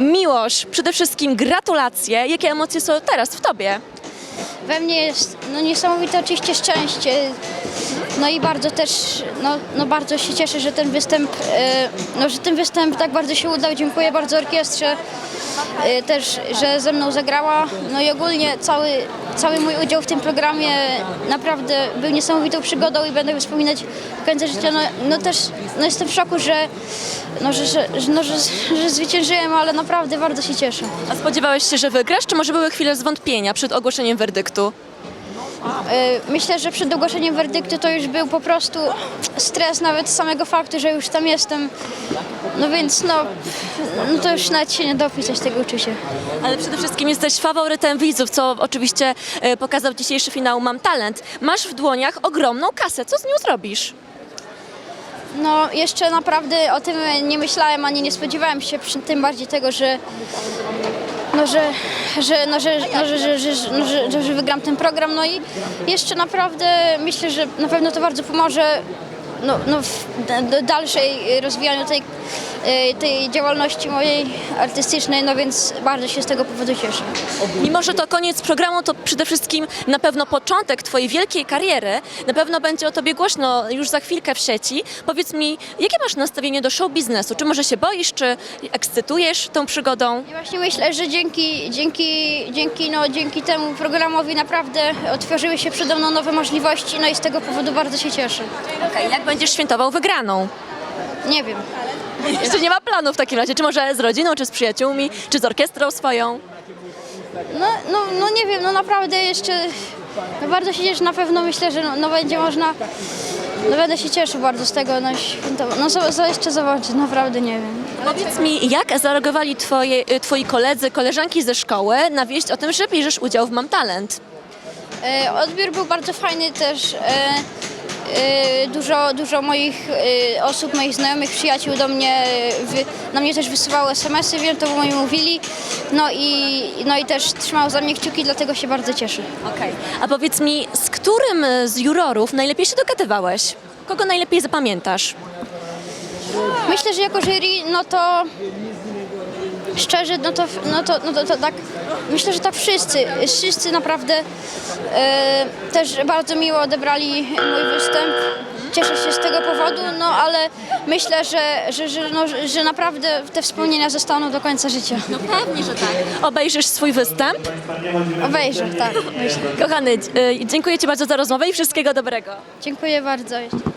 Miłosz, przede wszystkim gratulacje. Jakie emocje są teraz w tobie? We mnie jest no, niesamowite oczywiście szczęście. No i bardzo też, no, no bardzo się cieszę, że ten występ, e, no, że ten występ tak bardzo się udał. Dziękuję bardzo orkiestrze e, też, że ze mną zagrała. No i ogólnie cały, cały mój udział w tym programie naprawdę był niesamowitą przygodą i będę wspominać do końca życia. No, no też no jestem w szoku, że, no, że, że, no, że, że zwyciężyłem, ale naprawdę bardzo się cieszę. A spodziewałeś się, że wygrasz, czy może były chwile zwątpienia przed ogłoszeniem werdyktu? Y, Myślę, że przed ogłoszeniem werdyktu to już był po prostu stres nawet z samego faktu, że już tam jestem. No więc no, no to już nawet się nie da opisać tego uczucia. Ale przede wszystkim jesteś faworytem widzów, co oczywiście e, pokazał dzisiejszy finał Mam Talent. Masz w dłoniach ogromną kasę. Co z nią zrobisz? No jeszcze naprawdę o tym nie myślałem ani nie spodziewałem się, przy tym bardziej tego, że no, że, że, no, że, no, że, że, że, no, że, że, wygram ten program. No i jeszcze naprawdę myślę, że na pewno to bardzo pomoże no, no, w dalszej rozwijaniu tej, y, tej działalności mojej artystycznej, no więc bardzo się z tego powodu cieszę. Mimo, że to koniec programu, to przede wszystkim na pewno początek Twojej wielkiej kariery. Na pewno będzie o Tobie głośno już za chwilkę w sieci. Powiedz mi, jakie masz nastawienie do show biznesu? Czy może się boisz, czy ekscytujesz tą przygodą? I właśnie myślę, że dzięki, dzięki, dzięki, no, dzięki temu programowi naprawdę otworzyły się przede mną nowe możliwości, no i z tego powodu bardzo się cieszę. Jak będziesz świętował wygraną? Nie wiem. Jeszcze nie ma planu w takim razie, czy może z rodziną, czy z przyjaciółmi, czy z orkiestrą swoją? No, no, no nie wiem, no naprawdę jeszcze no bardzo się cieszę, na pewno myślę, że no, no będzie można, no będę się cieszył bardzo z tego, no, no co, co jeszcze zobaczyć, naprawdę nie wiem. Powiedz mi, jak zareagowali twoje, y, Twoi koledzy, koleżanki ze szkoły na wieść o tym, że bierzesz udział w Mam Talent? E, odbiór był bardzo fajny też. E, dużo, dużo moich e, osób, moich znajomych, przyjaciół do mnie, wy, na mnie też wysyłało SMS-y, wiem, to mi mówili. No i, no i też trzymało za mnie kciuki, dlatego się bardzo cieszę. Okej. A powiedz mi, z którym y, z jurorów najlepiej się dogadywałeś? Kogo najlepiej zapamiętasz? Myślę, że jako jury, no to szczerze, no to, no to, no to, to tak, myślę, że tak wszyscy, wszyscy naprawdę e, też bardzo miło odebrali mój występ. Cieszę się z tego powodu, no ale myślę, że, że, że, no, że naprawdę te wspomnienia zostaną do końca życia. No pewnie, że tak. Obejrzysz swój występ? Obejrzę, tak. Myślę. Kochany, y, dziękuję Ci bardzo za rozmowę i wszystkiego dobrego. Dziękuję bardzo.